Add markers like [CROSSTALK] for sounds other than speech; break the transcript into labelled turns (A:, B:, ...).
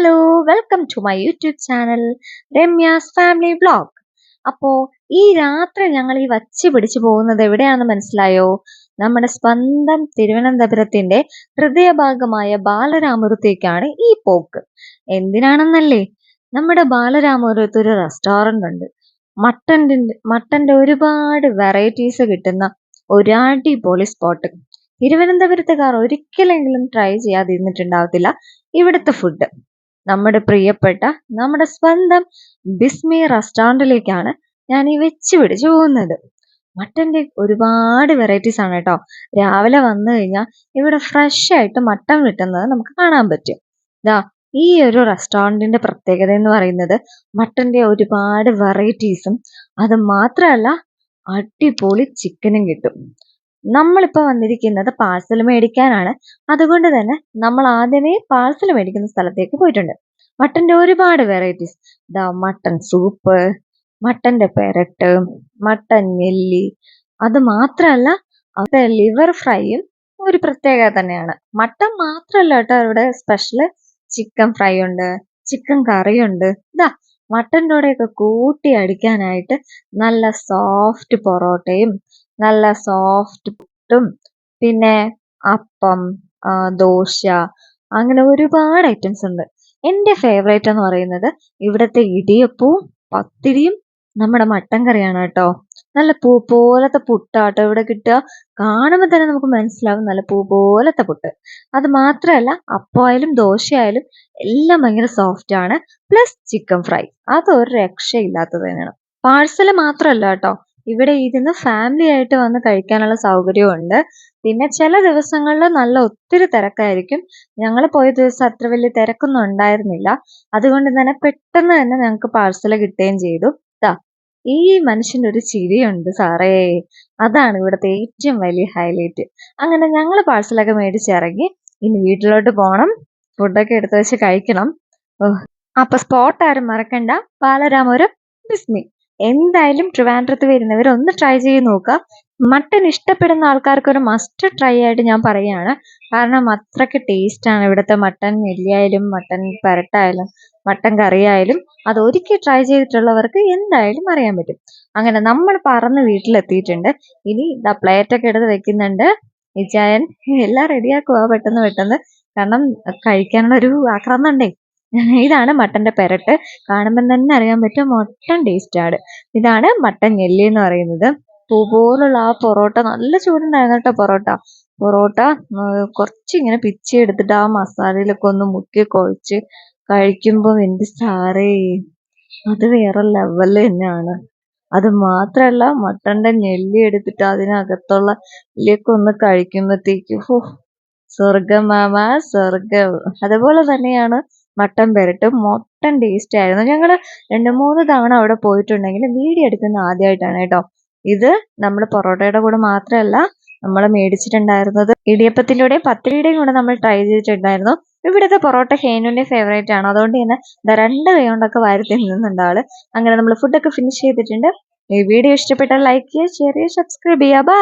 A: Hello welcome to my YouTube channel Ramya's family blog അപ്പോ ഈ രാത്രി ഞങ്ങൾ ഈ വച്ച് പിടിച്ചു പോകുന്നത് എവിടെയാണെന്ന് മനസ്സിലായോ? നമ്മുടെ സ്വന്തം തിരുവനന്തപുരത്തിന്റെ ഹൃദയഭാഗമായ ബാലരാമപുരത്തേക്കാണ് ഈ പോക്ക്. എന്തിനാണെന്നല്ലേ? നമ്മുടെ ബാലരാമപുരത്ത് ഒരു റെസ്റ്റോറന്റ് ഉണ്ട്. മട്ടന്റെ മട്ടന്റെ ഒരുപാട് വെറൈറ്റീസ് കിട്ടുന്ന ഒരു അടിപൊളി സ്പോട്ട് തിരുവനന്തപുരത്തുകാർ ഒരിക്കലെങ്കിലും ട്രൈ ചെയ്യാതിരുന്നിട്ടുണ്ടാവത്തില്ല ഇവിടുത്തെ ഫുഡ് നമ്മുടെ പ്രിയപ്പെട്ട നമ്മുടെ സ്വന്തം ബിസ്മി റെസ്റ്റോറന്റിലേക്കാണ് ഞാൻ ഈ വെച്ച് പിടിച്ച് പോകുന്നത്. മട്ടന്റെ ഒരുപാട് വെറൈറ്റീസ് ആണ് കേട്ടോ. രാവിലെ വന്നു കഴിഞ്ഞാൽ ഇവിടെ ഫ്രഷ് ആയിട്ട് മട്ടൻ കിട്ടുന്നത് നമുക്ക് കാണാൻ പറ്റും. ഇതാ ഈ ഒരു റെസ്റ്റോറന്റിന്റെ പ്രത്യേകത എന്ന് പറയുന്നത് മട്ടന്റെ ഒരുപാട് വെറൈറ്റീസും അത് മാത്രമല്ല അടിപൊളി ചിക്കനും കിട്ടും. നമ്മളിപ്പോൾ വന്നിരിക്കുന്നത് പാഴ്സൽ മേടിക്കാനാണ്. അതുകൊണ്ട് തന്നെ നമ്മൾ ആദ്യമേ പാഴ്സൽ മേടിക്കുന്ന സ്ഥലത്തേക്ക് പോയിട്ടുണ്ട്. മട്ടന്റെ ഒരുപാട് വെറൈറ്റീസ് ദാ മട്ടൻ സൂപ്പ് മട്ടന്റെ പെരട്ട് മട്ടൻ നെല്ലി. അത് മാത്രമല്ല അവിടെ ലിവർ ഫ്രൈയും ഒരു പ്രത്യേകത തന്നെയാണ്. മട്ടൻ മാത്രമല്ല കേട്ടോ ഇവിടെ സ്പെഷ്യൽ ചിക്കൻ ഫ്രൈ ഉണ്ട് ചിക്കൻ കറിയുണ്ട്. ഇതാ മട്ടന്റെ കൂടെയൊക്കെ കൂട്ടി അടിക്കാനായിട്ട് നല്ല സോഫ്റ്റ് പൊറോട്ടയും നല്ല സോഫ്റ്റ് പുട്ടും പിന്നെ അപ്പം ദോശ അങ്ങനെ ഒരുപാട് ഐറ്റംസ് ഉണ്ട്. എന്റെ ഫേവറേറ്റ് എന്ന് പറയുന്നത് ഇവിടുത്തെ ഇടിയപ്പവും പത്തിരിയും നമ്മുടെ മട്ടൻ കറിയാണ് കേട്ടോ. നല്ല പൂ പോലത്തെ പുട്ടാട്ടോ ഇവിടെ കിട്ടുക. കാണുമ്പോൾ തന്നെ നമുക്ക് മനസ്സിലാവും നല്ല പൂ പോലത്തെ പുട്ട്. അത് മാത്രമല്ല അപ്പമായാലും ദോശയായാലും എല്ലാം ഭയങ്കര സോഫ്റ്റ് ആണ്. പ്ലസ് ചിക്കൻ ഫ്രൈ അതൊരു രക്ഷയില്ലാത്തത് തന്നെയാണ്. പാഴ്സൽ മാത്രമല്ല കേട്ടോ. ഇവിടെ ഇരുന്ന് ഫാമിലി ആയിട്ട് വന്ന് കഴിക്കാനുള്ള സൗകര്യവും ഉണ്ട് പിന്നെ ചില ദിവസങ്ങളിൽ നല്ല ഒത്തിരി തിരക്കായിരിക്കും. ഞങ്ങൾ പോയ ദിവസം അത്ര വലിയ തിരക്കൊന്നും ഉണ്ടായിരുന്നില്ല. അതുകൊണ്ട് തന്നെ പെട്ടെന്ന് തന്നെ ഞങ്ങൾക്ക് പാഴ്സൽ കിട്ടുകയും ചെയ്തു. ദാ ഈ മനുഷ്യന്റെ ഒരു ചിരിയുണ്ട് സാറേ. അതാണ് ഇവിടുത്തെ ഏറ്റവും വലിയ ഹൈലൈറ്റ് അങ്ങനെ ഞങ്ങൾ പാഴ്സലൊക്കെ മേടിച്ചിറങ്ങി ഇനി വീട്ടിലോട്ട് പോകണം ഫുഡൊക്കെ എടുത്ത് വെച്ച് കഴിക്കണം. ഓ അപ്പൊ സ്പോട്ട് ആരും മറക്കണ്ട. ബാലരാമപുരം ബിസ്മി എന്തായാലും ട്രിവാൻഡ്രത്ത് വരുന്നവർ ഒന്ന് ട്രൈ ചെയ്ത് നോക്കുക. മട്ടൻ ഇഷ്ടപ്പെടുന്ന ആൾക്കാർക്ക് ഒരു മസ്റ്റ് ട്രൈ ആയിട്ട് ഞാൻ പറയുകയാണ്. കാരണം അത്രയ്ക്ക് ടേസ്റ്റാണ് ഇവിടുത്തെ മട്ടൻ നെല്ലിയായാലും മട്ടൻ പരട്ടായാലും മട്ടൻ കറിയായാലും അത് ഒരിക്കൽ ട്രൈ ചെയ്തിട്ടുള്ളവർക്ക് എന്തായാലും അറിയാൻ പറ്റും. അങ്ങനെ നമ്മൾ പറന്ന് വീട്ടിലെത്തിയിട്ടുണ്ട്. ഇനി ഇതാ പ്ലേറ്റൊക്കെ എടുത്ത് വെക്കുന്നുണ്ട്. വിജയൻ എല്ലാം റെഡിയാക്കുക പെട്ടെന്ന് പെട്ടെന്ന്. കാരണം കഴിക്കാനുള്ള ഒരു ആക്രാന്തം ഉണ്ടേ [LAUGHS] ഇതാണ് മട്ടന്റെ പെരട്ട്. കാണുമ്പോൾ തന്നെ അറിയാൻ പറ്റും മട്ടൻ ടേസ്റ്റാണ് ഇതാണ് മട്ടൻ ഞെല്ലി എന്ന് പറയുന്നത്. പൂ പോലുള്ള ആ പൊറോട്ട നല്ല ചൂടുണ്ടായിരുന്നു കേട്ടോ പൊറോട്ട. പൊറോട്ട കുറച്ചിങ്ങനെ പിച്ചി എടുത്തിട്ട് ആ മസാലയിലൊക്കെ ഒന്ന് മുക്കി കുഴച്ച് കഴിക്കുമ്പോൾ എന്റെ സാറേ അത് വേറെ ലെവൽ തന്നെയാണ്. അത് മാത്രല്ല മട്ടന്റെ ഞെല്ലി എടുത്തിട്ട് അതിനകത്തുള്ള എല്ലിയൊക്കെ ഒന്ന് കഴിക്കുമ്പോഴത്തേക്ക് ഹോ സ്വർഗം മാമ സ്വർഗം അതുപോലെ തന്നെയാണ് മട്ടൻ പെരട്ട് മൊത്തം ടേസ്റ്റ് ആയിരുന്നു. ഞങ്ങൾ രണ്ട് മൂന്ന് തവണ അവിടെ പോയിട്ടുണ്ടെങ്കിൽ വീഡിയോ എടുക്കുന്ന ആദ്യമായിട്ടാണ് കേട്ടോ. ഇത് നമ്മൾ പൊറോട്ടയുടെ കൂടെ മാത്രമല്ല നമ്മൾ മേടിച്ചിട്ടുണ്ടായിരുന്നത് ഇടിയപ്പത്തിലൂടെയും പത്തിരിയുടെയും കൂടെ നമ്മൾ ട്രൈ ചെയ്തിട്ടുണ്ടായിരുന്നു. ഇവിടുത്തെ പൊറോട്ട ഹേനുവിന്റെ ഫേവറേറ്റ് ആണ്. അതുകൊണ്ട് തന്നെ രണ്ട് കൈ കൊണ്ടൊക്കെ വാരി തിന്നുന്നുണ്ട് ആൾ. അങ്ങനെ നമ്മൾ ഫുഡൊക്കെ ഫിനിഷ് ചെയ്തിട്ടുണ്ട്. ഈ വീഡിയോ ഇഷ്ടപ്പെട്ടാൽ ലൈക്ക് ചെയ്യുക ഷെയർ ചെയ്യുക സബ്സ്ക്രൈബ് ചെയ്യുക. ബൈ